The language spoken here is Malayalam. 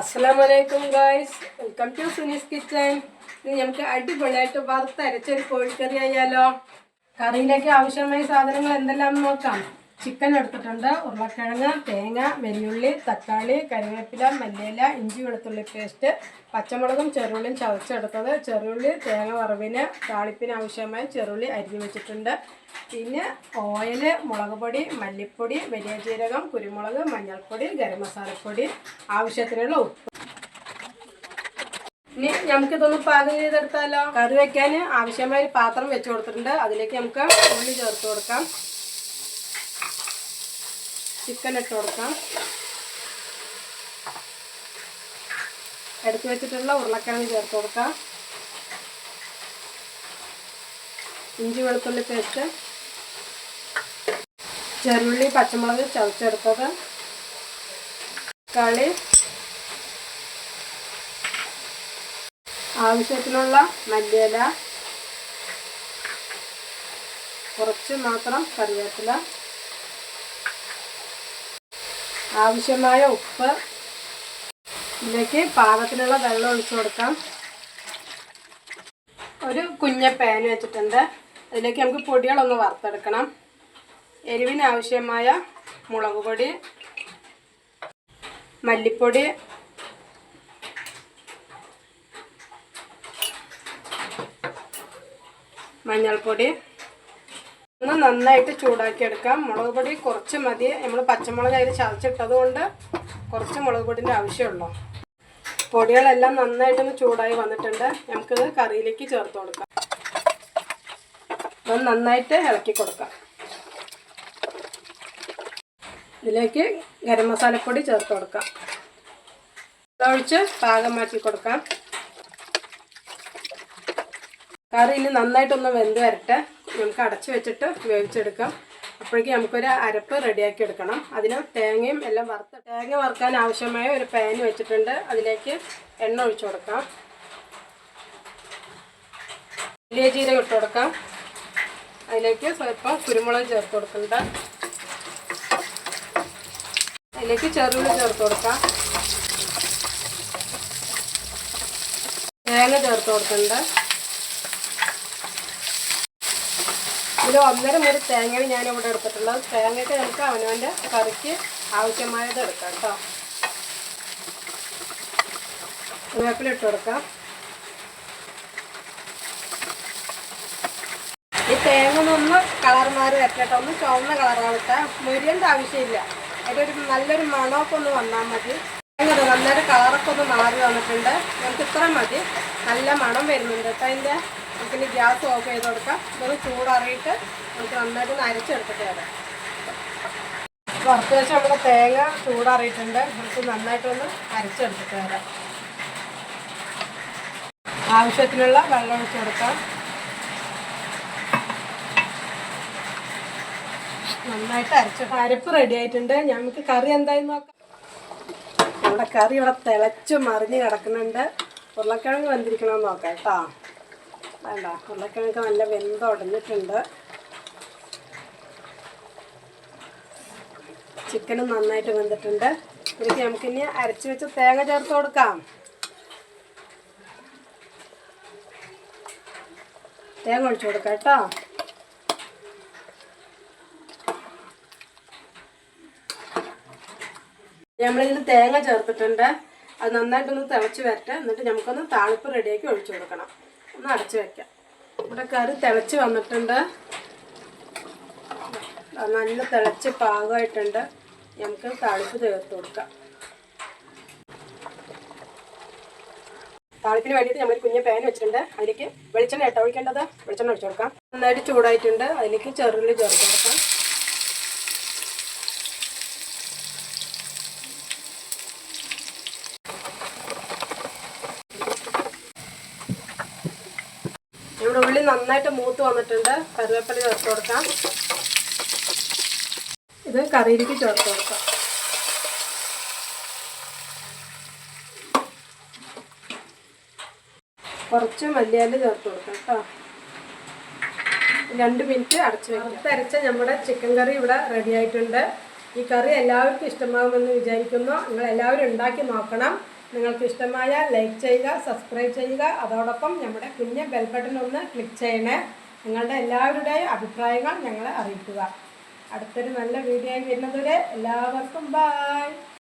അസ്സലാമലൈക്കും guys. Welcome to Suni's kitchen ഇനി നമുക്ക് അടിപൊളിയായിട്ട് വറുത്തരച്ചൊരു കോഴിക്കറി ആയാലോ. കറിയിലേക്ക് ആവശ്യമായ സാധനങ്ങൾ എന്തെല്ലാം നോക്കാം. ചിക്കൻ എടുത്തിട്ടുണ്ട്. ഉരുളക്കിഴങ്ങ് തേങ്ങ വെല്ലുള്ളി തക്കാളി കറിവേപ്പില മല്ലിയില ഇഞ്ചി വെളുത്തുള്ളി പേസ്റ്റ് പച്ചമുളകും ചെറുള്ളിയും ചതച്ചെടുത്തത്. ചെറുള്ളി തേങ്ങ വറവിന് താളിപ്പിന് ആവശ്യമായ ചെറുള്ളി അരിഞ്ഞു വെച്ചിട്ടുണ്ട്. പിന്നെ ഓയിൽ മുളക് പൊടി മല്ലിപ്പൊടി വലിയ ജീരകം കുരുമുളക് മഞ്ഞൾപ്പൊടി ഗരം മസാലപ്പൊടി ആവശ്യത്തിനുള്ള ഉപ്പ്. ഇനി നമുക്കിതൊന്ന് പാകം ചെയ്തെടുത്താലോ? കറി വെക്കാൻ ആവശ്യമായ ഒരു പാത്രം വെച്ച് കൊടുത്തിട്ടുണ്ട്. അതിലേക്ക് നമുക്ക് ഉള്ളി ചേർത്ത് കൊടുക്കാം. ചിക്കൻ ഇട്ട് കൊടുക്കാം. എടുത്തു വെച്ചിട്ടുള്ള ഉരുളക്കിഴങ്ങ് ചേർത്ത് കൊടുക്കാം. ഇഞ്ചി വെളുത്തുള്ളി പേസ്റ്റ് ചെറുള്ളി പച്ചമുളക് ചതച്ചെടുത്തത്. തക്കാളി. ആവശ്യത്തിനുള്ള മല്ലിയില. കുറച്ച് മാത്രം കറിവേപ്പില. ആവശ്യമായ ഉപ്പ്. ഇതിലേക്ക് പാകത്തിനുള്ള വെള്ളം ഒഴിച്ചു കൊടുക്കാം. ഒരു കുഞ്ഞ പാൻ വെച്ചിട്ടുണ്ട്. അതിലേക്ക് നമുക്ക് പൊടികളൊന്ന് വറുത്തെടുക്കണം. എരിവിനാവശ്യമായ മുളക് പൊടി മല്ലിപ്പൊടി മഞ്ഞൾപ്പൊടി ഒന്ന് നന്നായിട്ട് ചൂടാക്കി എടുക്കാം മുളക് പൊടി കുറച്ച് മതി. നമ്മൾ പച്ചമുളക് അതിൽ ചതച്ചിട്ടത് കൊണ്ട് കുറച്ച് മുളക് പൊടിന്റെ ആവശ്യമുള്ളൂ. പൊടികളെല്ലാം നന്നായിട്ടൊന്ന് ചൂടായി വന്നിട്ടുണ്ട്. നമുക്കിത് കറിയിലേക്ക് ചേർത്ത് കൊടുക്കാം. അത് നന്നായിട്ട് ഇളക്കി കൊടുക്കാം. ഇതിലേക്ക് ഗരം മസാലപ്പൊടി ചേർത്ത് കൊടുക്കാം. ഒഴിച്ച് പാകം മാറ്റി കൊടുക്കാം. കറി ഇനി നന്നായിട്ടൊന്ന് വെന്ത് വരട്ടെ. നമുക്ക് അടച്ചു വെച്ചിട്ട് വേവിച്ചെടുക്കാം. അപ്പോഴേക്കും നമുക്കൊരു അരപ്പ് റെഡിയാക്കി എടുക്കണം. അതിന് തേങ്ങയും എല്ലാം വറുത്ത് തേങ്ങ വറുക്കാൻ ആവശ്യമായ ഒരു പാൻ വെച്ചിട്ടുണ്ട്. അതിലേക്ക് എണ്ണ ഒഴിച്ചു കൊടുക്കാം. വലിയ ജീരകം ഇട്ട് കൊടുക്കാം. അതിലേക്ക് സ്വല്പം കുരുമുളക് ചേർത്ത് കൊടുക്കണ്ട. അതിലേക്ക് ചെറുപുളി ചേർത്ത് കൊടുക്കാം. തേങ്ങ ചേർത്ത് കൊടുക്കുന്നുണ്ട് ഇതിൽ ഒന്നര മുറി ഞാൻ ഇവിടെ എടുത്തിട്ടുള്ളത്. തേങ്ങയ്ക്ക് നമുക്ക് അവനവന്റെ കറിക്ക് ആവശ്യമായത് എടുക്കാം കേട്ടോ വേപ്പിലിട്ട് കൊടുക്കാം. ഈ തേങ്ങ ഒന്ന് കളർ മാറി വരട്ടെ ഒന്ന് ചുവന്ന കളറാവട്ടെ മുരിയേണ്ട ആവശ്യമില്ല. അതിലൊരു നല്ലൊരു മണമൊക്കെ ഒന്ന് വന്നാൽ മതി. തേങ്ങ നല്ലൊരു കളറൊക്കെ ഒന്ന് മാറി വന്നിട്ടുണ്ട്. നമുക്ക് ഇത്ര മതി. നല്ല മണം വരുന്നുണ്ട് കേട്ടോ അതിന്റെ. നമുക്കിനി ഗ്യാസ് ഓഫ് ചെയ്ത് കൊടുക്കാം. ഇതൊന്ന് ചൂടറിയിട്ട് നമുക്ക് നന്നായിട്ട് ഒന്ന് അരച്ചെടുത്തിട്ട് വരാം. വറുത്ത് വെച്ച് നമ്മുടെ തേങ്ങ ചൂടറിയിട്ടുണ്ട്. നമുക്ക് നന്നായിട്ടൊന്ന് അരച്ചെടുത്തിട്ട് വരാം. ആവശ്യത്തിനുള്ള വെള്ളം ഒഴിച്ച് കൊടുക്കാം. നന്നായിട്ട് അരച്ചിട്ട് അരപ്പ് റെഡി ആയിട്ടുണ്ട്. ഞങ്ങൾക്ക് കറി എന്തായാലും നോക്കാം. നമ്മുടെ കറി ഇവിടെ തിളച്ച് മറിഞ്ഞ് കിടക്കുന്നുണ്ട്. ഉരുളക്കിഴങ്ങ് വെന്തിരിക്കണമെന്ന് നോക്കാം കേട്ടോ. വേണ്ട ഉരുളക്കിഴങ്ങ് നല്ല വെന്ത് ഉടഞ്ഞിട്ടുണ്ട്. ചിക്കനും നന്നായിട്ട് വെന്തിട്ടുണ്ട്. ഇതിലേക്ക് നമുക്കിനി അരച്ച് വെച്ച് തേങ്ങ ചേർത്ത് കൊടുക്കാം. തേങ്ങ ഒഴിച്ചു കൊടുക്കാം കേട്ടോ. നമ്മളിതിൽ തേങ്ങ ചേർത്തിട്ടുണ്ട്. അത് നന്നായിട്ടൊന്ന് തിളച്ച് വരട്ടെ. എന്നിട്ട് നമുക്കൊന്ന് താളിപ്പ് റെഡിയാക്കി ഒഴിച്ചു കൊടുക്കണം. ഒന്ന് അടച്ചു വെക്കാം. ഇവിടെ കറി തിളച്ച് വന്നിട്ടുണ്ട്. നല്ല തിളച്ച് പാകമായിട്ടുണ്ട്. നമുക്ക് താളിപ്പ് ചേർത്ത് കൊടുക്കാം. താളിപ്പിന് വേണ്ടിയിട്ട് നമ്മൾ കുഞ്ഞ് പാൻ വെച്ചിട്ടുണ്ട്. അതിലേക്ക് വെളിച്ചെണ്ണ ഇട്ട ഒഴിക്കേണ്ടത്? വെളിച്ചെണ്ണ ഒഴിച്ചു കൊടുക്കാം. നന്നായിട്ട് ചൂടായിട്ടുണ്ട്. അതിലേക്ക് ചെറുള്ളി ചേർത്ത് ഇവിടെ ഉള്ളി നന്നായിട്ട് മൂത്ത് വന്നിട്ടുണ്ട്. കറിവേപ്പില ചേർത്ത് കൊടുക്കാം. ഇത് കറിയിലേക്ക് ചേർത്ത് കൊടുക്കാം. കുറച്ച് മല്ലിയാൽ ചേർത്ത് കൊടുക്കാം കേട്ടോ. രണ്ട് മിനിറ്റ് അടച്ചു വെക്കാം. നമ്മുടെ ചിക്കൻ കറി ഇവിടെ റെഡി ആയിട്ടുണ്ട്. ഈ കറി എല്ലാവർക്കും ഇഷ്ടമാകുമെന്ന് വിചാരിക്കുന്നു. നിങ്ങൾ എല്ലാവരും ഉണ്ടാക്കി നോക്കണം. നിങ്ങൾക്ക് ഇഷ്ടമായാൽ ലൈക്ക് ചെയ്യുക സബ്സ്ക്രൈബ് ചെയ്യുക. അതോടൊപ്പം നമ്മുടെ കുഞ്ഞ ബെൽ ബട്ടൺ ഒന്ന് ക്ലിക്ക് ചെയ്യണേ. നിങ്ങളുടെ എല്ലാവരുടെയും അഭിപ്രായങ്ങൾ ഞങ്ങളെ അറിയിക്കുക. അടുത്തൊരു നല്ല വീഡിയോ ആയി വരുന്നതുവരെ എല്ലാവർക്കും ബായ്